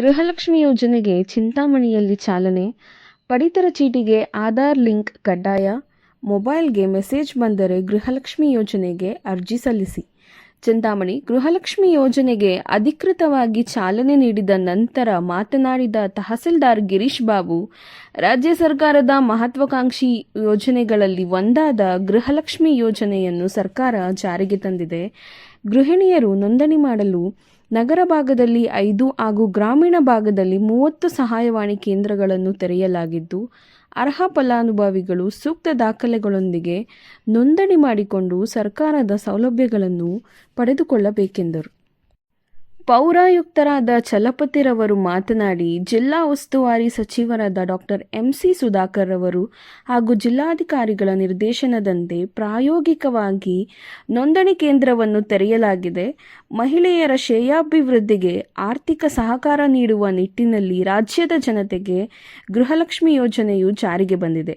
ಗೃಹಲಕ್ಷ್ಮಿ ಯೋಜನೆಗೆ ಚಿಂತಾಮಣಿಯಲ್ಲಿ ಚಾಲನೆ. ಪಡಿತರ ಚೀಟಿಗೆ ಆಧಾರ್ ಲಿಂಕ್ ಕಡ್ಡಾಯ. ಮೊಬೈಲ್ಗೆ ಮೆಸೇಜ್ ಬಂದರೆ ಗೃಹಲಕ್ಷ್ಮಿ ಯೋಜನೆಗೆ ಅರ್ಜಿ ಸಲ್ಲಿಸಿ. ಚಿಂತಾಮಣಿ, ಗೃಹಲಕ್ಷ್ಮಿ ಯೋಜನೆಗೆ ಅಧಿಕೃತವಾಗಿ ಚಾಲನೆ ನೀಡಿದ ನಂತರ ಮಾತನಾಡಿದ ತಹಸೀಲ್ದಾರ್ ಗಿರೀಶ್ ಬಾಬು, ರಾಜ್ಯ ಸರ್ಕಾರದ ಮಹತ್ವಾಕಾಂಕ್ಷಿ ಯೋಜನೆಗಳಲ್ಲಿ ಒಂದಾದ ಗೃಹಲಕ್ಷ್ಮಿ ಯೋಜನೆಯನ್ನು ಸರ್ಕಾರ ಜಾರಿಗೆ ತಂದಿದೆ. ಗೃಹಿಣಿಯರು ನೋಂದಣಿ ಮಾಡಲು ನಗರ ಭಾಗದಲ್ಲಿ ಐದು ಹಾಗೂ ಗ್ರಾಮೀಣ ಭಾಗದಲ್ಲಿ ಮೂವತ್ತು ಸಹಾಯವಾಣಿ ಕೇಂದ್ರಗಳನ್ನು ತೆರೆಯಲಾಗಿದ್ದು, ಅರ್ಹ ಫಲಾನುಭವಿಗಳು ಸೂಕ್ತ ದಾಖಲೆಗಳೊಂದಿಗೆ ನೋಂದಣಿ ಮಾಡಿಕೊಂಡು ಸರ್ಕಾರದ ಸೌಲಭ್ಯಗಳನ್ನು ಪಡೆದುಕೊಳ್ಳಬೇಕೆಂದರು. ಪೌರಾಯುಕ್ತರಾದ ಚಲಪತಿರವರು ಮಾತನಾಡಿ, ಜಿಲ್ಲಾ ಉಸ್ತುವಾರಿ ಸಚಿವರಾದ ಡಾಕ್ಟರ್ ಎಂಸಿ ಸುಧಾಕರ್ ರವರು ಹಾಗೂ ಜಿಲ್ಲಾಧಿಕಾರಿಗಳ ನಿರ್ದೇಶನದಂತೆ ಪ್ರಾಯೋಗಿಕವಾಗಿ ನೋಂದಣಿ ಕೇಂದ್ರವನ್ನು ತೆರೆಯಲಾಗಿದೆ. ಮಹಿಳೆಯರ ಶ್ರೇಯಾಭಿವೃದ್ಧಿಗೆ ಆರ್ಥಿಕ ಸಹಕಾರ ನೀಡುವ ನಿಟ್ಟಿನಲ್ಲಿ ರಾಜ್ಯದ ಜನತೆಗೆ ಗೃಹಲಕ್ಷ್ಮಿ ಯೋಜನೆಯು ಜಾರಿಗೆ ಬಂದಿದೆ.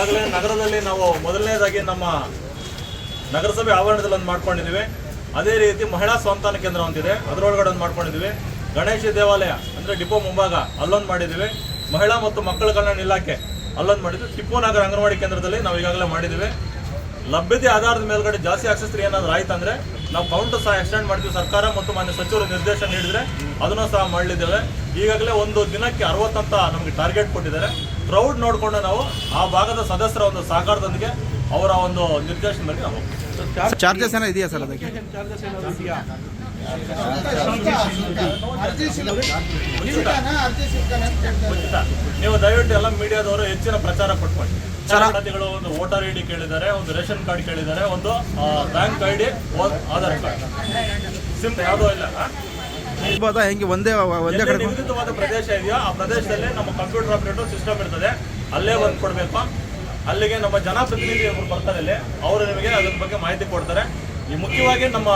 ಈಗಾಗಲೇ ನಗರದಲ್ಲಿ ನಾವು ಮೊದಲನೇದಾಗಿ ನಮ್ಮ ನಗರಸಭೆ ಆವರಣದಲ್ಲಿ ಒಂದು ಮಾಡ್ಕೊಂಡಿದ್ದೀವಿ. ಅದೇ ರೀತಿ ಮಹಿಳಾ ಸ್ವಂತಾನ ಕೇಂದ್ರ ಒಂದಿದೆ ಅದರೊಳಗಡೆ ಒಂದು ಮಾಡ್ಕೊಂಡಿದ್ದೀವಿ. ಗಣೇಶ ದೇವಾಲಯ, ಅಂದರೆ ಡಿಪೋ ಮುಂಭಾಗ, ಅಲ್ಲೊಂದು ಮಾಡಿದ್ದೀವಿ. ಮಹಿಳಾ ಮತ್ತು ಮಕ್ಕಳ ಕಲ್ಯಾಣ ಇಲಾಖೆ ಅಲ್ಲೊಂದು ಮಾಡಿದ್ವಿ ಟಿಪ್ಪು ನಗರ ಅಂಗನವಾಡಿ ಕೇಂದ್ರದಲ್ಲಿ ನಾವು ಈಗಾಗಲೇ ಮಾಡಿದ್ದೀವಿ. ಲಭ್ಯತೆ ಆಧಾರದ ಮೇಲ್ಗಡೆ ಜಾಸ್ತಿ ಆಕ್ಸೆಸ್ ಏನಾದರೂ ಆಯ್ತು ಅಂದ್ರೆ, ನಾವು ಕೌಂಟರ್ ಸಹ ಎಕ್ಸ್ಟೆಂಡ್ ಮಾಡ್ತೀವಿ ಸರ್ಕಾರ ಮತ್ತು ಮಾನ್ಯ ಸಚಿವರು ನಿರ್ದೇಶನ ನೀಡಿದರೆ ಅದನ್ನು ಸಹ ಮಾಡಲಿದ್ದೇವೆ. ಈಗಾಗಲೇ ಒಂದು ದಿನಕ್ಕೆ ಅರವತ್ತಂತ ನಮಗೆ ಟಾರ್ಗೆಟ್ ಕೊಟ್ಟಿದ್ದಾರೆ. ಕ್ರೌಡ್ ನೋಡಿಕೊಂಡು ನಾವು ಆ ಭಾಗದ ಸದಸ್ಯರ ಒಂದು ಸಹಕಾರದೊಂದಿಗೆ ಅವರ ಒಂದು ನಿರ್ದೇಶನದಲ್ಲಿ ನಾವು. ಚಾರ್ಜಸ್ ಏನೋ ಇದೆಯಾ ಸರ್ ಅದಕ್ಕೆ. ನೀವು ದಯವಿಟ್ಟು ಎಲ್ಲ ಮೀಡಿಯಾದವರು ಹೆಚ್ಚಿನ ಪ್ರಚಾರ ಪಟ್ಕೊಳ್ಳಿ ದಾಖಲಾತಿಗಳು ಒಂದು ವೋಟರ್ ಐ ಡಿ ಕೇಳಿದ್ದಾರೆ ಒಂದು ರೇಷನ್ ಕಾರ್ಡ್ ಕೇಳಿದ್ದಾರೆ ಒಂದು bank I D Aadhaar card simple ಯಾವುದೋ ಇಲ್ಲ? ಇರ್ಬೋದಾ ಹೆಂಗೆ ಒಂದೇ ಒಂದೇ ಕಡೆ ನಿಗದಿತವಾದ ಪ್ರದೇಶ ಇದೆಯೋ ಆ ಪ್ರದೇಶದಲ್ಲಿ ನಮ್ಮ ಕಂಪ್ಯೂಟರ್ ಆಪರೇಟರ್ ಸಿಸ್ಟಮ್ ಇರ್ತದೆ ಅಲ್ಲೇ ಬಂದು ಕೊಡಬೇಕು ಅಲ್ಲಿಗೆ ನಮ್ಮ ಜನಪ್ರತಿನಿಧಿ ಒಬ್ರು ಬರ್ತಾರೆ ಇಲ್ಲಿ ಅವರು ನಿಮಗೆ ಅದ್ರ ಬಗ್ಗೆ ಮಾಹಿತಿ ಕೊಡ್ತಾರೆ ಈ ಮುಖ್ಯವಾಗಿ ನಮ್ಮ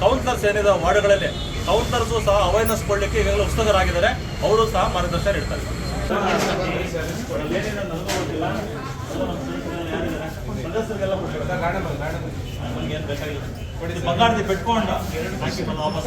ಕೌನ್ಸಿಲರ್ಸ್ ಏನಿದೆ ವಾರ್ಡ್ಗಳಲ್ಲಿ ಕೌನ್ಸಿಲರ್ಸು ಸಹ ಅವೇರ್ನೆಸ್ ಕೊಡಲಿಕ್ಕೆ ಈಗಾಗಲೇ ಉತ್ಸುಕರಾಗಿದ್ದಾರೆ ಅವರು ಸಹ ಮಾರ್ಗದರ್ಶನ ಇಡ್ತಾರೆ? ಸದಸ್ಯರಿಗೆಲ್ಲ ಬೇಕಾಗಿಲ್ಲ. ಬಂಗಾರದಿ ಬಂದು ವಾಪಸ್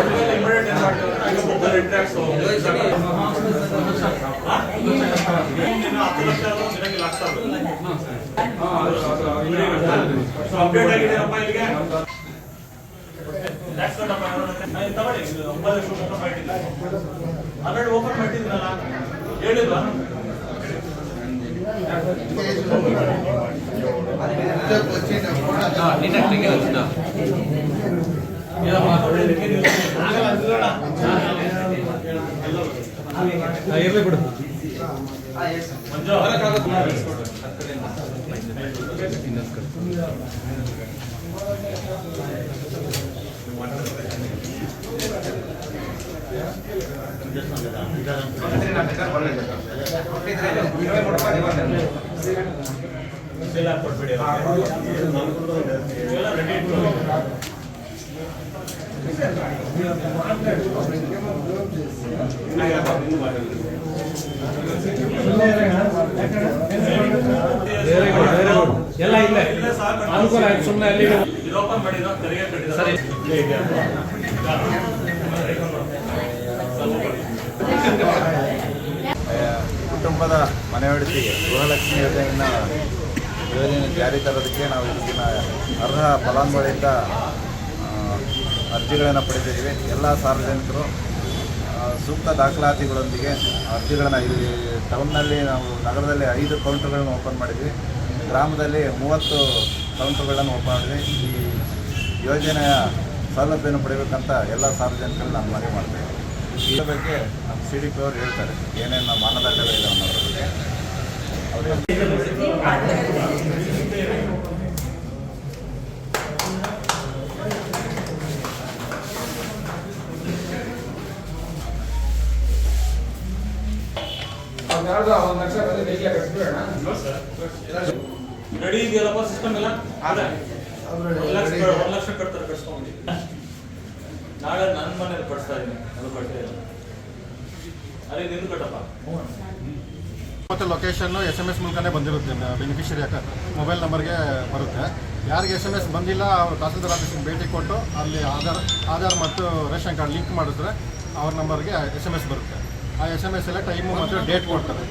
ಅಪ್ಡೇಟ್ ಆಗಿದೆಯಪ್ಪ ಇಲ್ಲಿಗೆ ತಗೊಳ್ಳಿ ಒಂಬತ್ತು ಲಕ್ಷ ಓಪನ್ ಮಾಡಿಲ್ಲ ಆಲ್ರೆಡಿ ಓಪನ್ ಮಾಡಿದ್ನಲ್ಲ ಹೇಳಿಲ್ವಾ ನೀವು- ಇರಲಿ ಬಿಡು ಮಂಜು ಇಲ್ಲ ಕೊಟ್ಬಿಡಿ ಇವೆಲ್ಲ ರೆಡಿ ಇಟ್ಕೊಳ್ಳಿ. ಎಲ್ಲ ಇಲ್ಲ ಇಲ್ಲೇ ಸಾಕು. ಅನುಕೂಲ ಆಯ್ತು ಸುಮ್ಮನೆ ಅಲ್ಲಿ ಇದು ಓಪನ್ ಮಾಡಿದ ತೆರಿಗೆ ಕಟ್ಟಿದ ಸರಿ. ಇಲ್ಲೇ ಇದೆ. ಕುಟುಂಬದ ಮನೆ ಒಡತಿಗೆ ಗೃಹಲಕ್ಷ್ಮಿ ಯೋಜನೆಯನ್ನು ಯೋಜನೆ ಜಾರಿ ತರೋದಕ್ಕೆ ನಾವು ಇದಕ್ಕಿನ ಅರ್ಹ ಫಲಾನುಭವಿಯಿಂದ ಆ, ಅರ್ಜಿಗಳನ್ನು ಪಡೆದಿದ್ದೀವಿ. ಎಲ್ಲ ಸಾರ್ವಜನಿಕರು ಸೂಕ್ತ ದಾಖಲಾತಿಗಳೊಂದಿಗೆ ಅರ್ಜಿಗಳನ್ನು ಇಲ್ಲಿ ಟೌನ್ನಲ್ಲಿ ನಾವು ನಗರದಲ್ಲಿ ಐದು ಕೌಂಟರ್ಗಳನ್ನು ಓಪನ್ ಮಾಡಿದ್ವಿ. ಗ್ರಾಮದಲ್ಲಿ ಮೂವತ್ತು ಕೌಂಟರ್ಗಳನ್ನು ಓಪನ್ ಮಾಡಿದ್ವಿ. ಈ ಯೋಜನೆಯ ಸೌಲಭ್ಯವನ್ನು ಪಡೆಯಬೇಕಂತ ಎಲ್ಲ ಸಾರ್ವಜನಿಕರು ನಾನು ಮನವಿ ಮಾಡ್ತೇವೆ. ಈ ಬಗ್ಗೆ ನಮ್ಮ ಸಿ ಡಿ ಪಿ ಅವರು ಹೇಳ್ತಾರೆ. ಏನೇನು ಮಾನದಂಡಗಳಿದೆ ಅನ್ನೋದ್ರ ಬಗ್ಗೆ. ರೆಡಿ ಇದೆಯಲ್ಲಪ್ಪ ಸಿಸ್ಟಮ್ ಎಲ್ಲ? ಒಂದು ಲಕ್ಷ ಕಟ್ತಾರೆ ಕಟ್ಸ್ಕೊಂಬಿಡಿ ನಾಳೆ ನನ್ನ ಮನೇಲಿ ಕಟ್ಸ್ತಾ ಇದ್ದೀನಿ. ಅದು ಕಟ್ಟೇ ಇಲ್ಲ. ಅದೇ ನಿಂದು ಕಟ್ಟಪ್ಪ? ಮತ್ತು ಲೊಕೇಶನ್ನು ಎಸ್ ಎಂ ಎಸ್ ಮೂಲಕನೇ ಬಂದಿರುತ್ತೆ ಬೆನಿಫಿಷರಿ ಮೊಬೈಲ್ ನಂಬರ್ಗೆ ಬರುತ್ತೆ. ಯಾರಿಗೆ ಎಸ್ ಎಂ ಎಸ್ ಬಂದಿಲ್ಲ ಅವರು ತಹಸೀಲ್ದಾರ್ ಆಫೀಸಿಗೆ ಭೇಟಿ ಕೊಟ್ಟು ಅಲ್ಲಿ ಆಧಾರ್ ಆಧಾರ್ ಮತ್ತು ರೇಷನ್ ಕಾರ್ಡ್ ಲಿಂಕ್ ಮಾಡಿದ್ರೆ ಅವ್ರ ನಂಬರ್ಗೆ ಎಸ್ ಎಂ ಎಸ್ ಬರುತ್ತೆ. ಆ ಎಸ್ ಎಂ ಎಸ್ ಎಲ್ಲ ಟೈಮು ಮತ್ತು ಡೇಟ್ ಕೊಡ್ತಾರೆ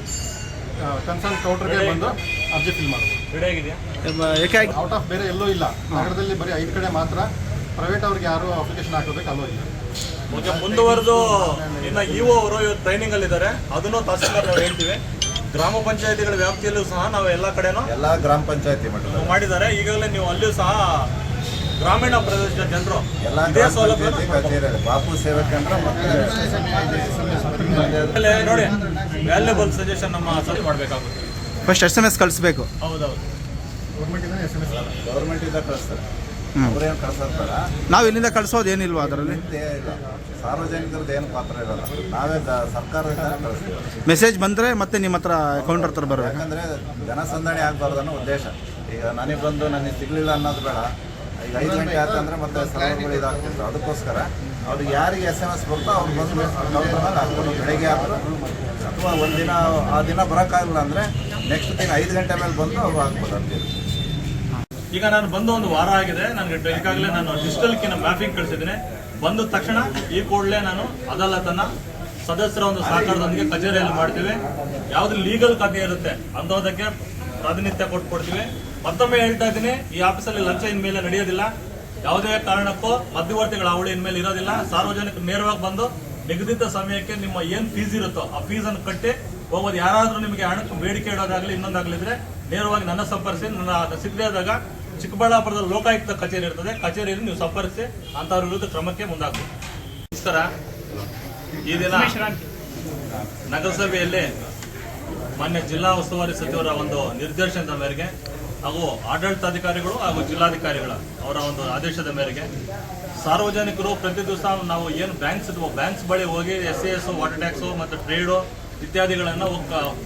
ಕನ್ಸರ್ನ್ ಕೌಂಟರ್ಗೆ ಬಂದು ಅರ್ಜಿ ಫಿಲ್ ಮಾಡೋದು. ರೆಡಿ ಆಗಿದೆಯಾ? ಏಕೆ? ಔಟ್ ಆಫ್ ಬೇರೆ ಎಲ್ಲೂ ಇಲ್ಲ. ನಗರದಲ್ಲಿ ಬರೀ ಐದು ಕಡೆ ಮಾತ್ರ ಪ್ರೈವೇಟ್ ಅವ್ರಿಗೆ ಯಾರು ಅಪ್ಲಿಕೇಶನ್ ಹಾಕೋದಕ್ಕೆ ಅಲ್ಲೂ ಇಲ್ಲ. ಓಕೆ ಮುಂದುವರೆದು ಇನ್ನು ಇಒ ಅವರು ಇವತ್ತು ಟ್ರೈನಿಂಗ್ ಅಲ್ಲಿ ಇದ್ದಾರೆ. ಅದನ್ನು ತಹಸೀಲ್ದಾರ್ ನಾವು ಹೇಳ್ತೀವಿ. ಗ್ರಾಮ ಪಂಚಾಯತಿಗಳ ವ್ಯಾಪ್ತಿಯಲ್ಲೂ ಸಹ ನಾವು ಎಲ್ಲ ಕಡೆನೂ ಎಲ್ಲ ಗ್ರಾಮ ಪಂಚಾಯತಿ ಮಟ್ಟದಲ್ಲಿ. ಮಾಡಿದ್ದಾರೆ. ಈಗಾಗಲೇ ನೀವು ಅಲ್ಲಿಯೂ ಸಹ ಗ್ರಾಮೀಣ ಪ್ರದೇಶದ ಜನರು ಎಲ್ಲ ಇದೇ ಸೌಲಭ್ಯ ಬಾಪು ಸೇವೆ ಕೇಂದ್ರ ಮತ್ತು ಆಮೇಲೆ ನೋಡಿ ವ್ಯಾಲ್ಯೂಬಲ್ ಸಜೆಷನ್ ನಮ್ಮ ಸರಿ ಮಾಡಬೇಕಾಗುತ್ತೆ. ಫಸ್ಟ್ ಎಸ್ ಎಂ ಎಸ್ ಕಳಿಸ್ಬೇಕು. ಹೌದೌದು. ಗೌರ್ಮೆಂಟಿಂದ ಕಳಿಸ್ತಾರೆ. ಅವ್ರೇನು ಕಳ್ಸೋದಲ್ಲ ನಾವು ಇಲ್ಲಿಂದ ಕಳಿಸೋದು ಏನಿಲ್ವಾ ಅದರಲ್ಲಿ? ಸಾರ್ವಜನಿಕರದ್ದು ಏನು ಪಾತ್ರ ಇರಲ್ಲ. ನಾವೇ ದ- ಸರ್ಕಾರದಿಂದ ಕಳಿಸ್ತೀವಿ. ಮೆಸೇಜ್ ಬಂದರೆ ಮತ್ತೆ ನಿಮ್ಮ ಹತ್ರ ಕೌಂಟರ್ ಹತ್ರ ಬರಬೇಕು. ಯಾಕಂದ್ರೆ ಜನಸಂದಣಿ ಆಗ್ಬಾರ್ದು ಅನ್ನೋ ಉದ್ದೇಶ. ಈಗ ನನಗೆ ಬಂದು ನನಗೆ ಸಿಗಲಿಲ್ಲ ಅನ್ನೋದು ಬೇಡ. ಈಗ ಐದು ಗಂಟೆ ಆಯ್ತಂದ್ರೆ ಮತ್ತೆ ಸರ್ವರ್ಗಳು ಇದಾಗ್ತಿತ್ತು. ಅದಕ್ಕೋಸ್ಕರ ಅವ್ರು ಯಾರಿಗೆ ಎಸ್ ಎಂ ಎಸ್ ಬರುತ್ತೋ ಅವ್ರು ಬಂದು ಕೌಂಟರ್ನಲ್ಲಿ ಹಾಕೊಂಡು ಬೆಳಗ್ಗೆ ಆದರೂ ಅಥವಾ ಒಂದಿನ ಆ ದಿನ ಬರೋಕ್ಕಾಗಲ್ಲ ಅಂದರೆ ನೆಕ್ಸ್ಟ್ ದಿನ ಐದು ಗಂಟೆ ಮೇಲೆ ಬಂದು ಅವ್ರು ಹಾಕ್ಬೋದು ಅಂತೀವಿ ಈಗ ನಾನು ಬಂದು ಒಂದು ವಾರ ಆಗಿದೆ. ನನಗೆ ಈಗಾಗಲೇ ನಾನು ಡಿಜಿಟಲ್ಕಿನ ಮ್ಯಾಪಿಂಗ್ ಕಳಿಸಿದ್ದೀನಿ. ಬಂದ ತಕ್ಷಣ ಈ ಕೂಡಲೇ ನಾನು ಅದಾಲತನ್ನ ಸದಸ್ಯರ ಒಂದು ಸಹಕಾರದೊಂದಿಗೆ ಕಚೇರಿಯಲ್ಲಿ ಮಾಡ್ತೀವಿ. ಯಾವ್ದು ಲೀಗಲ್ ಕಥೆ ಇರುತ್ತೆ ಅಂಥದಕ್ಕೆ ಪ್ರಾತಿನಿಧ್ಯ ಕೊಟ್ಕೊಡ್ತೀವಿ ಮತ್ತೊಮ್ಮೆ ಹೇಳ್ತಾ ಇದ್ದೀನಿ, ಈ ಆಫೀಸಲ್ಲಿ ಲಂಚ ಇನ್ಮೇಲೆ ನಡೆಯೋದಿಲ್ಲ. ಯಾವುದೇ ಕಾರಣಕ್ಕೂ ಮಧ್ಯವರ್ತಿಗಳ ಅವಳಿ ಇನ್ಮೇಲೆ ಇರೋದಿಲ್ಲ. ಸಾರ್ವಜನಿಕ ನೇರವಾಗಿ ಬಂದು ನಿಗದಿತ ಸಮಯಕ್ಕೆ ನಿಮ್ಮ ಏನ್ ಫೀಸ್ ಇರುತ್ತೋ ಆ ಫೀಸ್ ಅನ್ನು ಕಟ್ಟಿ ಹೋಗೋದು ಯಾರಾದ್ರೂ ನಿಮಗೆ ಹಣಕ್ಕೆ ಬೇಡಿಕೆ ಇಡೋದಾಗ್ಲಿ ಇನ್ನೊಂದಾಗ್ಲಿದ್ರೆ ನೇರವಾಗಿ ನನ್ನ ಸಂಪರ್ಸಿ ನನ್ನ ಸಿದ್ಧದಾಗ ಚಿಕ್ಕಬಳ್ಳಾಪುರದ ಲೋಕಾಯುಕ್ತ ಕಚೇರಿ ಇರ್ತದೆ. ಕಚೇರಿಯಲ್ಲಿ ನೀವು ಸಂಪರ್ಕಿಸಿ ಅಂತವ್ರ ವಿರುದ್ಧ ಕ್ರಮಕ್ಕೆ ಮುಂದಾಗಬೇಕು. ನಮಸ್ಕಾರ. ಈ ದಿನ ನಗರಸಭೆಯಲ್ಲಿ ಮಾನ್ಯ ಜಿಲ್ಲಾ ಉಸ್ತುವಾರಿ ಸಚಿವರ ಒಂದು ನಿರ್ದೇಶನದ ಮೇರೆಗೆ ಹಾಗೂ ಆಡಳಿತಾಧಿಕಾರಿಗಳು ಹಾಗೂ ಜಿಲ್ಲಾಧಿಕಾರಿಗಳ ಅವರ ಒಂದು ಆದೇಶದ ಮೇರೆಗೆ ಸಾರ್ವಜನಿಕರು ಪ್ರತಿ ದಿವಸ ನಾವು ಏನು ಬ್ಯಾಂಕ್ಸ್ ಇದ್ವೋ ಬ್ಯಾಂಕ್ಸ್ ಬಳಿ ಹೋಗಿ ಎಸ್ ಎಸ್ ವಾಟರ್ ಟ್ಯಾಕ್ಸು ಮತ್ತು ಟ್ರೇಡು ಇತ್ಯಾದಿಗಳನ್ನು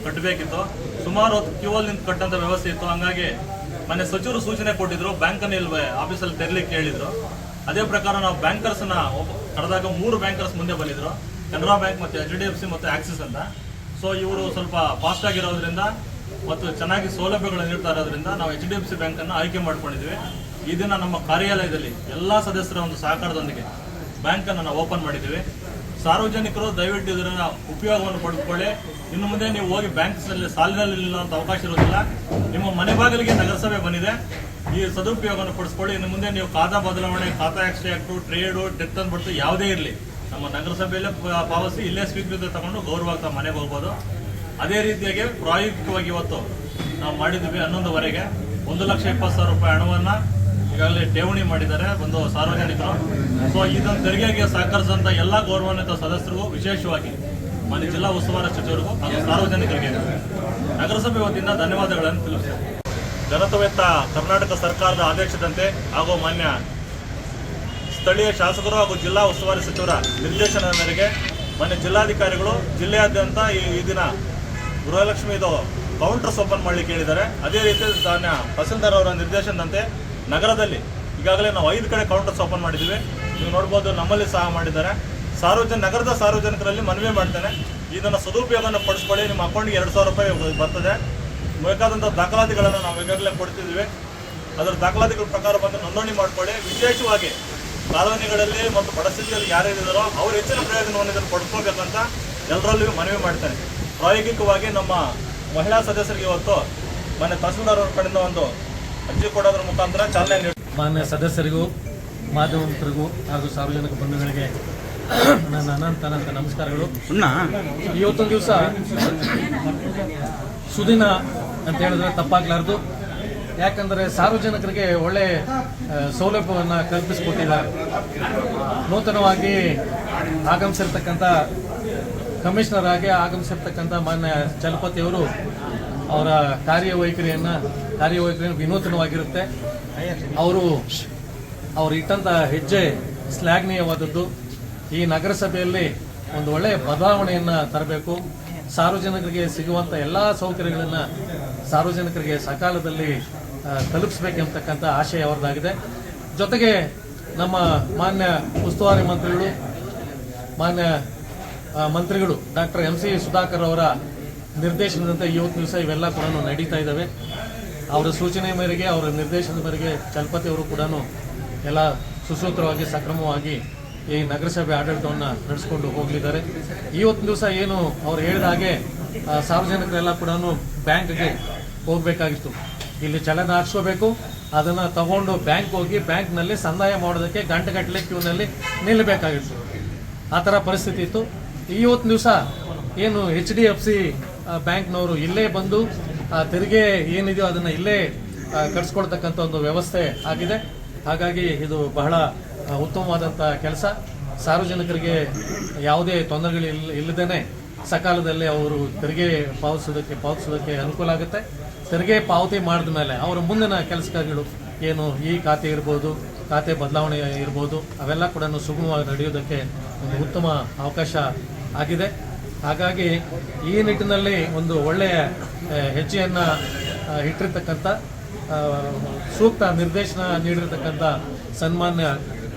ಕಟ್ಟಬೇಕಿತ್ತು ಸುಮಾರು ಹೊತ್ತು ಕ್ಯೂ ಅಲ್ಲಿ ನಿಂತು ಕಟ್ಟಂತ ವ್ಯವಸ್ಥೆ ಇತ್ತು. ಹಂಗಾಗಿ ಮೊನ್ನೆ ಸಚಿವರು ಸೂಚನೆ ಕೊಟ್ಟಿದ್ರು ಬ್ಯಾಂಕನ್ನು ಇಲ್ಲಿ ಆಫೀಸಲ್ಲಿ ತೆರಲಿಕ್ಕೆ ಹೇಳಿದ್ರು. ಅದೇ ಪ್ರಕಾರ ನಾವು ಬ್ಯಾಂಕರ್ಸ್ನ ಕರೆದಾಗ ಮೂರು ಬ್ಯಾಂಕರ್ಸ್ ಮುಂದೆ ಬಂದಿದ್ರು. ಕೆನರಾ ಬ್ಯಾಂಕ್ ಮತ್ತು ಎಚ್ ಡಿ ಎಫ್ ಸಿ ಮತ್ತು ಆಕ್ಸಿಸ್ ಅಂತ. ಸೊ ಇವರು ಸ್ವಲ್ಪ ಫಾಸ್ಟ್ ಆಗಿರೋದ್ರಿಂದ ಮತ್ತು ಚೆನ್ನಾಗಿ ಸೌಲಭ್ಯಗಳನ್ನು ನೀಡ್ತಾ ಇರೋದ್ರಿಂದ ನಾವು ಎಚ್ ಡಿ ಎಫ್ ಸಿ ಬ್ಯಾಂಕನ್ನು ಆಯ್ಕೆ ಮಾಡ್ಕೊಂಡಿದ್ದೀವಿ. ಈ ದಿನ ನಮ್ಮ ಕಾರ್ಯಾಲಯದಲ್ಲಿ ಎಲ್ಲ ಸದಸ್ಯರ ಒಂದು ಸಹಕಾರದೊಂದಿಗೆ ಬ್ಯಾಂಕನ್ನು ನಾವು ಓಪನ್ ಮಾಡಿದ್ದೀವಿ. ಸಾರ್ವಜನಿಕರು ದಯವಿಟ್ಟು ಇದರ ಉಪಯೋಗವನ್ನು ಪಡೆದುಕೊಳ್ಳಿ. ಇನ್ನು ಮುಂದೆ ನೀವು ಹೋಗಿ ಬ್ಯಾಂಕ್ಸ್ನಲ್ಲಿ ಸಾಲಿನಲ್ಲಿ ಅಂತ ಅವಕಾಶ ಇರೋದಿಲ್ಲ ನಿಮ್ಮ ಮನೆ ಬಾಗಿಲಿಗೆ ನಗರಸಭೆ ಬಂದಿದೆ. ಈ ಸದುಪಯೋಗವನ್ನು ಪಡಿಸ್ಕೊಳ್ಳಿ. ಇನ್ನು ಮುಂದೆ ನೀವು ಖಾತಾ ಬದಲಾವಣೆ, ಖಾತಾ ಎಕ್ಸ್ಟ್ರಾಕ್ಟು ಟ್ರೇಡು ಡೆತ್ ಅಂದ್ಬಿಟ್ಟು ಯಾವುದೇ ಇರಲಿ. ನಮ್ಮ ನಗರಸಭೆಯಲ್ಲೇ ಪ- ಪಾವತಿ ಇಲ್ಲೇ ಸ್ವೀಕೃತ ತಗೊಂಡು ಗೌರವ ಮನೆಗೆ ಹೋಗ್ಬೋದು. ಅದೇ ರೀತಿಯಾಗಿ ಪ್ರಾಯೋಗಿಕವಾಗಿ ಇವತ್ತು ನಾವು ಮಾಡಿದ್ವಿ ಹನ್ನೊಂದುವರೆಗೆ. ಒಂದು ಲಕ್ಷ ಇಪ್ಪತ್ತು ಸಾವಿರ ರೂಪಾಯಿ ಹಣವನ್ನು ಈಗಾಗಲೇ ಠೇವಣಿ ಮಾಡಿದ್ದಾರೆ ಒಂದು ಸಾರ್ವಜನಿಕರು. ಸೊ ಇದನ್ನು ತೆರಿಗೆಗೆ ಸಹಕರಿಸಿದಂಥ ಎಲ್ಲ ಗೌರವಾನ್ವಿತ ಸದಸ್ಯರಿಗೂ ವಿಶೇಷವಾಗಿ ಮನೆ ಜಿಲ್ಲಾ ಉಸ್ತುವಾರಿ ಸಚಿವರಿಗೂ ಹಾಗೂ ಸಾರ್ವಜನಿಕರಿಗೆ ನಗರಸಭೆ ವತಿಯಿಂದ ಧನ್ಯವಾದಗಳನ್ನು ತಿಳಿಸಿದೆ ಜನತವೆತ್ತ ಕರ್ನಾಟಕ ಸರ್ಕಾರದ ಆದೇಶದಂತೆ ಹಾಗೂ ಮಾನ್ಯ ಸ್ಥಳೀಯ ಶಾಸಕರು ಹಾಗೂ ಜಿಲ್ಲಾ ಉಸ್ತುವಾರಿ ಸಚಿವರ ನಿರ್ದೇಶನದ ಮೇರೆಗೆ ಮಾನ್ಯ ಜಿಲ್ಲಾಧಿಕಾರಿಗಳು ಜಿಲ್ಲೆಯಾದ್ಯಂತ ಈ ದಿನ ಗೃಹಲಕ್ಷ್ಮಿದು ಕೌಂಟರ್ಸ್ ಓಪನ್ ಮಾಡಲಿಕ್ಕೆ ಹೇಳಿದ್ದಾರೆ. ಅದೇ ರೀತಿ ತಾನ ತಹಸೀಲ್ದಾರ್ ಅವರ ನಿರ್ದೇಶನದಂತೆ ನಗರದಲ್ಲಿ ಈಗಾಗಲೇ ನಾವು ಐದು ಕಡೆ ಕೌಂಟರ್ಸ್ ಓಪನ್ ಮಾಡಿದ್ದೀವಿ. ನೀವು ನೋಡ್ಬೋದು ನಮ್ಮಲ್ಲಿ ಸಹ ಮಾಡಿದ್ದಾರೆ. ಸಾರ್ವಜನಿಕ ನಗರದ ಸಾರ್ವಜನಿಕರಲ್ಲಿ ಮನವಿ ಮಾಡ್ತೇನೆ. ಇದನ್ನು ಸದುಪಯೋಗವನ್ನು ಪಡಿಸ್ಕೊಳ್ಳಿ. ನಿಮ್ಮ ಅಕೌಂಟ್ಗೆ ಎರಡು ಸಾವಿರ ರೂಪಾಯಿ ಬರ್ತದೆ. ಬೇಕಾದಂಥ ದಾಖಲಾತಿಗಳನ್ನು ನಾವು ಈಗಾಗಲೇ ಕೊಡ್ತಿದ್ದೀವಿ. ಅದರ ದಾಖಲಾತಿಗಳ ಪ್ರಕಾರ ಬಂದು ನೋಂದಣಿ ಮಾಡಿಕೊಳ್ಳಿ. ವಿಶೇಷವಾಗಿ ಕಾಲೋನಿಗಳಲ್ಲಿ ಮತ್ತು ಬಡಸ್ಥಿತಿಯಲ್ಲಿ ಯಾರ್ಯಾರಿದ್ದಾರೋ ಅವ್ರು ಹೆಚ್ಚಿನ ಪ್ರಯೋಜನವನ್ನು ಇದನ್ನು ಪಡ್ಕೋಬೇಕಂತ ಎಲ್ಲರಲ್ಲೂ ಮನವಿ ಮಾಡ್ತೇನೆ. ಪ್ರಾಯೋಗಿಕವಾಗಿ ನಮ್ಮ ಮಹಿಳಾ ಸದಸ್ಯರಿಗೆ ಇವತ್ತು ಮನೆ ತಹಸೀಲ್ದಾರ್ ಅವ್ರ ಕಡೆಯಿಂದ ಒಂದು ಅರ್ಜಿ ಕೊಡೋದ್ರ ಮುಖಾಂತರ ಚಾಲನೆ ನೀಡಿ ಮಾನ್ಯ ಸದಸ್ಯರಿಗೂ ಮಾಧ್ಯಮ ಮಿತ್ರರಿಗೂ ಹಾಗೂ ಸಾರ್ವಜನಿಕ ಬಂಧುಗಳಿಗೆ ನನ್ನ ಅನಂತ ಅನಂತ ನಮಸ್ಕಾರಗಳು. ಇವತ್ತೊಂದು ದಿವಸ ಸುದಿನ ಅಂತ ಹೇಳಿದ್ರೆ ತಪ್ಪಾಗ್ಲಾರ್ದು. ಯಾಕಂದರೆ ಸಾರ್ವಜನಿಕರಿಗೆ ಒಳ್ಳೆ ಸೌಲಭ್ಯವನ್ನು ಕಲ್ಪಿಸಿಕೊಟ್ಟಿದ್ದಾರೆ. ನೂತನವಾಗಿ ಆಗಮಿಸಿರ್ತಕ್ಕಂಥ ಕಮಿಷನರ್ ಆಗಿ ಆಗಮಿಸಿರ್ತಕ್ಕಂಥ ಮಾನ್ಯ ಚಲಪತಿಯವರು ಅವರ ಕಾರ್ಯವೈಖರಿಯನ್ನು ಕಾರ್ಯವೈಖರಿಯನ್ನು ವಿನೂತನವಾಗಿರುತ್ತೆ. ಅವರು ಅವರು ಇಟ್ಟಂಥ ಹೆಜ್ಜೆ ಶ್ಲಾಘನೀಯವಾದದ್ದು. ಈ ನಗರಸಭೆಯಲ್ಲಿ ಒಂದು ಒಳ್ಳೆಯ ಬದಲಾವಣೆಯನ್ನು ತರಬೇಕು. ಸಾರ್ವಜನಿಕರಿಗೆ ಸಿಗುವಂಥ ಎಲ್ಲ ಸೌಕರ್ಯಗಳನ್ನು ಸಾರ್ವಜನಿಕರಿಗೆ ಸಕಾಲದಲ್ಲಿ ತಲುಪಿಸ್ಬೇಕೆಂಬತಕ್ಕಂಥ ಆಶಯ ಅವರದಾಗಿದೆ ಜೊತೆಗೆ ನಮ್ಮ ಮಾನ್ಯ ಉಸ್ತುವಾರಿ ಮಂತ್ರಿಗಳು, ಮಾನ್ಯ ಮಂತ್ರಿಗಳು ಡಾಕ್ಟರ್ ಎಂ ಸಿ ಸುಧಾಕರ್ ಅವರ ನಿರ್ದೇಶನದಂತೆ ಇವತ್ತು ದಿವಸ ಇವೆಲ್ಲ ಕೂಡ ನಡೀತಾ ಇದ್ದಾವೆ. ಅವರ ಸೂಚನೆ ಮೇರೆಗೆ, ಅವರ ನಿರ್ದೇಶನದ ಮೇರೆಗೆ ಚಲಪತಿ ಅವರು ಕೂಡ ಎಲ್ಲ ಸುಸೂತ್ರವಾಗಿ, ಸಕ್ರಮವಾಗಿ ಈ ನಗರಸಭೆ ಆಡಳಿತವನ್ನು ನಡೆಸಿಕೊಂಡು ಹೋಗಲಿದ್ದಾರೆ. ಇವತ್ತು ದಿವಸ ಏನು ಅವ್ರು ಹೇಳಿದ ಹಾಗೆ ಸಾರ್ವಜನಿಕರೆಲ್ಲ ಕೂಡ ಬ್ಯಾಂಕ್ಗೆ ಹೋಗಬೇಕಾಗಿತ್ತು. ಇಲ್ಲಿ ಚಲನ ಹಾಕ್ಸ್ಕೋಬೇಕು. ಅದನ್ನು ತಗೊಂಡು ಬ್ಯಾಂಕ್ ಹೋಗಿ ಬ್ಯಾಂಕ್ನಲ್ಲಿ ಸಂದಾಯ ಮಾಡೋದಕ್ಕೆ ಗಂಟೆಗಟ್ಟಲೆ ಕ್ಯೂನಲ್ಲಿ ನಿಲ್ಲಬೇಕಾಗಿತ್ತು. ಆ ಥರ ಪರಿಸ್ಥಿತಿ ಇತ್ತು. ಇವತ್ತಿನ ದಿವಸ ಏನು ಎಚ್ ಡಿ ಎಫ್ ಸಿ ಬ್ಯಾಂಕ್ನವರು ಇಲ್ಲೇ ಬಂದು ತೆರಿಗೆ ಏನಿದೆಯೋ ಅದನ್ನು ಇಲ್ಲೇ ಕಟ್ಸ್ಕೊಳ್ತಕ್ಕಂಥ ಒಂದು ವ್ಯವಸ್ಥೆ ಆಗಿದೆ. ಹಾಗಾಗಿ ಇದು ಬಹಳ ಉತ್ತಮವಾದಂಥ ಕೆಲಸ. ಸಾರ್ವಜನಿಕರಿಗೆ ಯಾವುದೇ ತೊಂದರೆಗಳು ಇಲ್ಲ ಸಕಾಲದಲ್ಲಿ ಅವರು ತೆರಿಗೆ ಪಾವತಿಸೋದಕ್ಕೆ ಪಾವತಿಸೋದಕ್ಕೆ ಅನುಕೂಲ ಆಗುತ್ತೆ. ತೆರಿಗೆ ಪಾವತಿ ಮಾಡಿದ ಮೇಲೆ ಅವರ ಮುಂದಿನ ಕೆಲಸ ಕಾರ್ಯಗಳು ಏನು ಈ ಖಾತೆ ಇರ್ಬೋದು, ಖಾತೆ ಬದಲಾವಣೆ ಇರ್ಬೋದು, ಅವೆಲ್ಲ ಕೂಡ ಸುಗಮವಾಗಿ ನಡೆಯೋದಕ್ಕೆ ಒಂದು ಉತ್ತಮ ಅವಕಾಶ ಆಗಿದೆ. ಹಾಗಾಗಿ ಈ ನಿಟ್ಟಿನಲ್ಲಿ ಒಂದು ಒಳ್ಳೆಯ ಹೆಜ್ಜೆಯನ್ನು ಇಟ್ಟಿರ್ತಕ್ಕಂಥ ಸೂಕ್ತ ನಿರ್ದೇಶನ ನೀಡಿರ್ತಕ್ಕಂಥ ಸನ್ಮಾನ್ಯ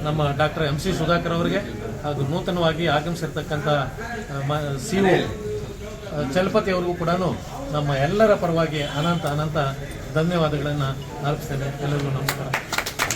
ನಮ್ಮ ಡಾಕ್ಟರ್ ಎಂ ಸಿ ಸುಧಾಕರ್ ಅವರಿಗೆ ಹಾಗೂ ನೂತನವಾಗಿ ಆಗಮಿಸಿರ್ತಕ್ಕಂಥ ಸಿ ಒ ಚಲಪತಿ ಅವ್ರಿಗೂ ಕೂಡ ನಮ್ಮ ಎಲ್ಲರ ಪರವಾಗಿ ಅನಂತ ಅನಂತ ಧನ್ಯವಾದಗಳನ್ನು ಅರ್ಪಿಸ್ತೇನೆ. ಎಲ್ಲರಿಗೂ ನಮಸ್ಕಾರ.